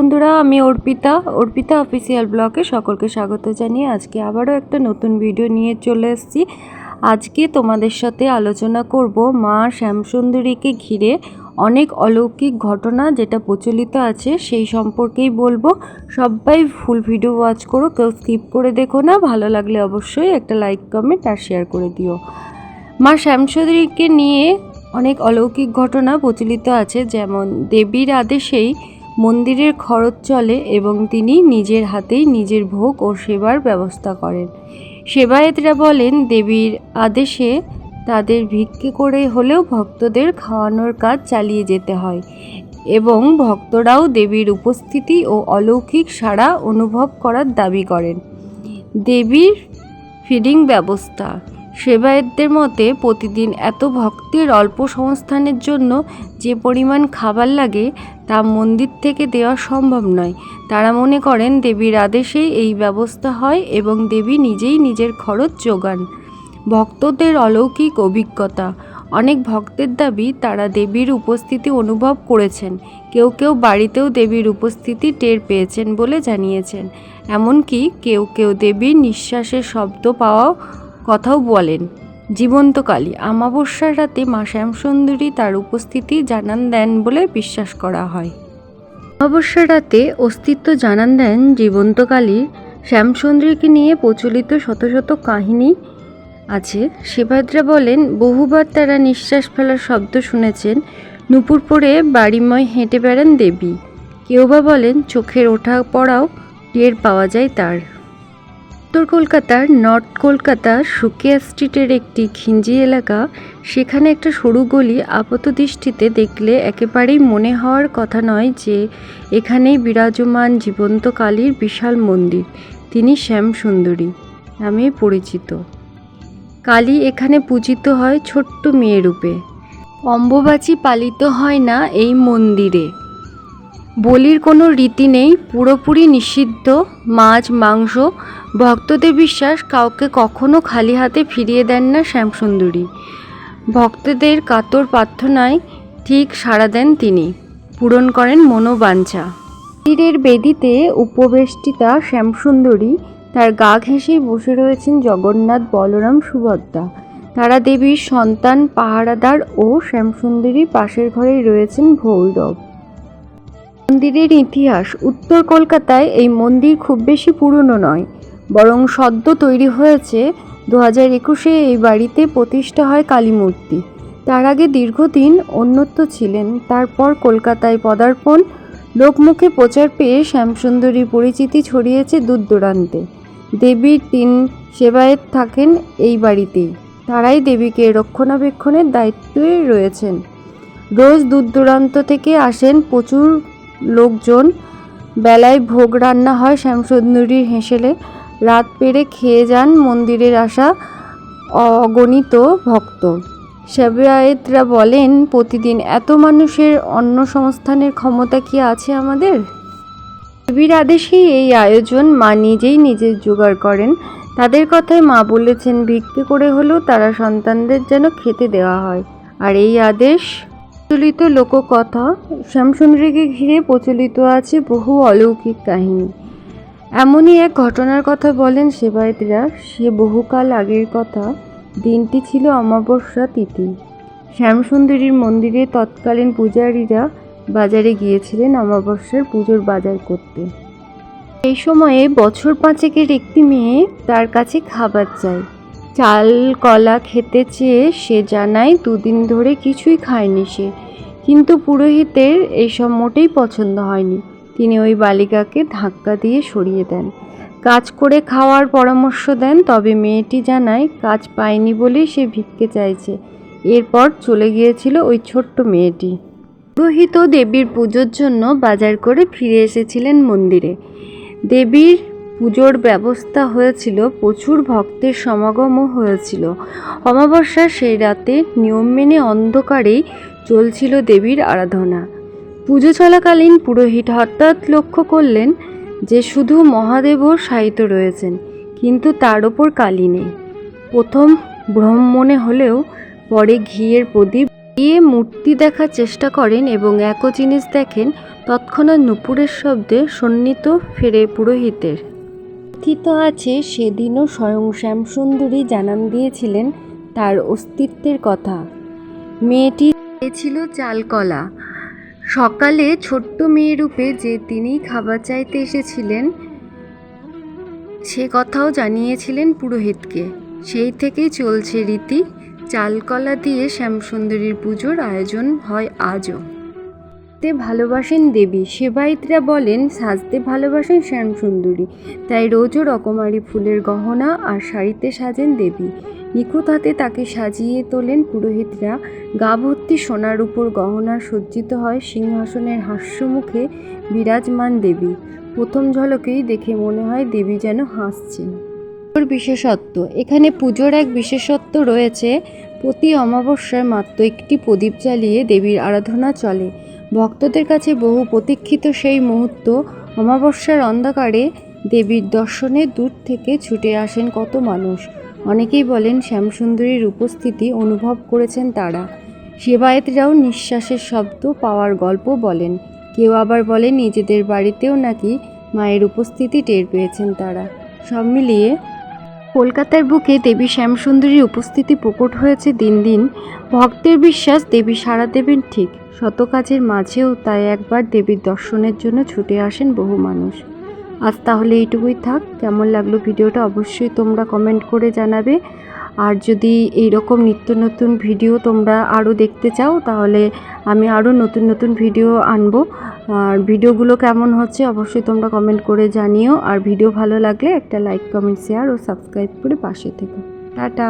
বন্ধুরা, আমি অর্পিতা। অর্পিতা অফিসিয়াল ব্লগে সকলকে স্বাগত জানিয়ে আজকে আবারও একটা নতুন ভিডিও নিয়ে চলে এসেছি। আজকে তোমাদের সাথে আলোচনা করব মা শ্যামসুন্দরীকে ঘিরে অনেক অলৌকিক ঘটনা যেটা প্রচলিত আছে, সেই সম্পর্কেই বলব। সবাই ফুল ভিডিও ওয়াচ করো, কেউ স্কিপ করে দেখো না। ভালো লাগলে অবশ্যই একটা লাইক কমেন্ট আর শেয়ার করে দিও। মা শ্যামসুন্দরীকে নিয়ে অনেক অলৌকিক ঘটনা প্রচলিত আছে, যেমন দেবীর আদেশেই মন্দিরের খরচ চলে এবং তিনি নিজের হাতেই নিজের ভোগ ও সেবার ব্যবস্থা করেন। সেবায়েতরা বলেন, দেবীর আদেশে তাদের ভিক্ষে করে হলেও ভক্তদের খাওয়ানোর কাজ চালিয়ে যেতে হয় এবং ভক্তরাও দেবীর উপস্থিতি ও অলৌকিক সাড়া অনুভব করার দাবি করেন। দেবীর ফিডিং ব্যবস্থা। সেবায়তদের মতে, প্রতিদিন এত ভক্তের অল্প সংস্থানের জন্য যে পরিমাণ খাবার লাগে তা মন্দির থেকে দেওয়া সম্ভব নয়। তারা মনে করেন দেবীর আদেশেই এই ব্যবস্থা হয় এবং দেবী নিজেই নিজের খরচ যোগান। ভক্তদের অলৌকিক অভিজ্ঞতা। অনেক ভক্তের দাবি, তারা দেবীর উপস্থিতি অনুভব করেছেন। কেউ কেউ বাড়িতেও দেবীর উপস্থিতি টের পেয়েছেন বলে জানিয়েছেন। এমনকি কেউ কেউ দেবীর নিঃশ্বাসের শব্দ পাওয়া কথাও বলেন। জীবন্ত কালী আমাবস্যার রাতে মা শ্যামসুন্দরী তার উপস্থিতি জানান দেন বলে বিশ্বাস করা হয়। অমাবস্যার রাতে অস্তিত্ব জানান দেন জীবন্ত কালীর শ্যামসুন্দরীকে নিয়ে প্রচলিত শত শত কাহিনী আছে। সেবাদ্রা বলেন, বহুবার তারা নিঃশ্বাস ফেলার শব্দ শুনেছেন। নুপুর পরে বাড়িময় হেঁটে বেড়ান দেবী। কেউ বা বলেন, চোখের ওঠা পড়াও টের পাওয়া যায় তার। উত্তর কলকাতার নর্থ কলকাতা সুকিয়া স্ট্রিটের একটি খিঞ্জি এলাকা। সেখানে একটা সরু গলি আপাত দৃষ্টিতে দেখলে একেবারেই মনে হওয়ার কথা নয় যে এখানেই বিরাজমান জীবন্ত কালীর বিশাল মন্দির। তিনি শ্যাম সুন্দরী নামে পরিচিত। কালী এখানে পূজিত হয় ছোট্ট মেয়ে রূপে। অম্বুবাচী পালিত হয় না এই মন্দিরে। বলির কোনো রীতি নেই, পুরোপুরি নিষিদ্ধ, মাছ, মাংস ভক্তদের বিশ্বাস কাউকে কখনো খালি হাতে ফিরিয়ে দেন না শ্যামসুন্দরী। ভক্তদের কাতর প্রার্থনায় ঠিক সাড়া দেন তিনি। পূরণ করেন মনোবাঞ্ছা। মন্দিরের বেদিতে উপবেষ্টিতা শ্যামসুন্দরী তার গা ঘেঁষেই বসে রয়েছেন জগন্নাথ বলরাম সুভদ্রা। তারা দেবীর সন্তান, পাহারাদার ও শ্যামসুন্দরী পাশের ঘরেই রয়েছেন ভৈরব। মন্দিরের ইতিহাস উত্তর কলকাতায় এই মন্দির খুব বেশি পুরনো নয়। বরং সদ্য তৈরি হয়েছে। দু হাজার একুশে এই বাড়িতে প্রতিষ্ঠা হয় কালী মূর্তি তার আগে দীর্ঘদিন অন্যত্র ছিলেন। তারপর কলকাতায় পদার্পণ। লোকমুখে প্রচার পেয়ে শ্যামসুন্দরীর পরিচিতি ছড়িয়েছে দূর দূরান্তে দেবীর তিন সেবায়েত থাকেন এই বাড়িতেই। তারাই দেবীকে রক্ষণাবেক্ষণের দায়িত্বে রয়েছেন। রোজ দূর দূরান্ত থেকে আসেন প্রচুর লোকজন। বেলায় ভোগ রান্না হয় শ্যামসুন্দরীর হেসেলে। রাত পেরে খেয়ে যান মন্দিরের আসা অগণিত ভক্ত। সেবায়েতরা বলেন, প্রতিদিন এত মানুষের অন্ন সংস্থানের ক্ষমতা কি আছে আমাদের? দেবীর আদেশেই এই আয়োজন মা নিজেই নিজের জোগাড় করেন। তাদের কথায় মা বলেছেন, ভিক্ষে করে হলেও তারা সন্তানদের যেন খেতে দেওয়া হয়। আর এই আদেশ প্রচলিত লোককথা শ্যামসুন্দরীকে ঘিরে প্রচলিত আছে বহু অলৌকিক কাহিনী। এমনই এক ঘটনার কথা বলেন সেবায়তরা সে বহুকাল আগের কথা। দিনটি ছিল অমাবস্যা তিথি। শ্যামসুন্দরীর মন্দিরে তৎকালীন পূজারীরা বাজারে গিয়েছিলেন অমাবস্যার পুজোর বাজার করতে। এই সময়ে বছর পাঁচেকের একটি মেয়ে তার কাছে খাবার চায়। চাল, কলা খেতে চেয়ে সে জানায়, দুদিন ধরে কিছুই খায়নি সে। কিন্তু পুরোহিতের এইসব মোটেই পছন্দ হয়নি। তিনি ওই বালিকাকে ধাক্কা দিয়ে সরিয়ে দেন। কাজ করে খাওয়ার পরামর্শ দেন, তবে মেয়েটি জানায়, কাজ পায়নি বলেই সে ভিক্ষে চাইছে। এরপর চলে গিয়েছিল ওই ছোট্ট মেয়েটি। পুরোহিত দেবীর পুজোর জন্য বাজার করে ফিরে এসেছিলেন মন্দিরে। দেবীর পুজোর ব্যবস্থা হয়েছিল, প্রচুর ভক্তের সমাগমও হয়েছিল। অমাবস্যার সেই রাতে নিয়ম মেনে অন্ধকারেই চলছিল দেবীর আরাধনা। পুজো চলাকালীন পুরোহিত হঠাৎ লক্ষ্য করলেন যে শুধু মহাদেবও শায়িত রয়েছেন, কিন্তু তার ওপর কালী নেই। প্রথম ভ্রম মনে হলেও পরে ঘিয়ের প্রদীপ দিয়ে মূর্তি দেখার চেষ্টা করেন এবং একও জিনিস দেখেন তৎক্ষণাৎ নুপুরের শব্দে সন্নিত ফেরে পুরোহিতের। কথিত আছে, সেদিনও স্বয়ং শ্যামসুন্দরী জানান দিয়েছিলেন তার অস্তিত্বের কথা। মেয়েটি ছিল চালকলা। সকালে ছোট্ট মেয়ে রূপে যে তিনি খাবার চাইতে এসেছিলেন, সে কথাও জানিয়েছিলেন পুরোহিতকে। সেই থেকেই চলছে রীতি। চালকলা দিয়ে শ্যামসুন্দরীর পুজোর আয়োজন হয় আজও। তে ভালোবাসেন দেবী। সেবায়িতরা বলেন, সাজতে ভালোবাসেন শ্যামসুন্দরী। তাই রোজও রকমারি ফুলের গহনা আর শাড়িতে সাজেন দেবী। নিখুঁত হাতে তাকে সাজিয়ে তোলেন পুরোহিতরা। গা ভর্তি সোনার উপর গহনা সজ্জিত হয় সিংহাসনের হাস্যমুখে বিরাজমান দেবী। প্রথম ঝলকেই দেখে মনে হয় দেবী যেন হাসছেন। পুজোর বিশেষত্ব। এখানে পুজোর এক বিশেষত্ব রয়েছে, প্রতি অমাবস্যায় মাত্র একটি প্রদীপ জ্বালিয়ে দেবীর আরাধনা চলে। ভক্তদের কাছে বহু প্রতীক্ষিত সেই মুহূর্ত অমাবস্যার অন্ধকারে দেবীর দর্শনে দূর থেকে ছুটে আসেন কত মানুষ। অনেকেই বলেন শ্যামসুন্দরীর উপস্থিতি অনুভব করেছেন তারা। সেবায়েতরাও নিঃশ্বাসের শব্দ পাওয়ার গল্প বলেন। কেউ আবার বলেন নিজেদের বাড়িতেও নাকি মায়ের উপস্থিতি টের পেয়েছেন তারা। সব মিলিয়ে কলকাতার বুকে দেবী শ্যামসুন্দরীর উপস্থিতি প্রকট হয়েছে দিন দিন। ভক্তের বিশ্বাস দেবী সাড়া দেবেন ঠিক। শত কাজের মাঝেও তাই একবার দেবীর দর্শনের জন্য ছুটে আসেন বহু মানুষ। আজ তাহলে এইটুকুই থাক। কেমন লাগল ভিডিওটা অবশ্যই তোমরা কমেন্ট করে জানাবে। আর যদি এই রকম নিত্য নতুন ভিডিও তোমরা আরও দেখতে চাও, তাহলে আমি আরও নতুন নতুন ভিডিও আনব। আর ভিডিওগুলো কেমন হচ্ছে অবশ্যই তোমরা কমেন্ট করে জানিও। আর ভিডিও ভালো লাগলে একটা লাইক কমেন্ট শেয়ার ও সাবস্ক্রাইব করে পাশে থেকো। টাটা!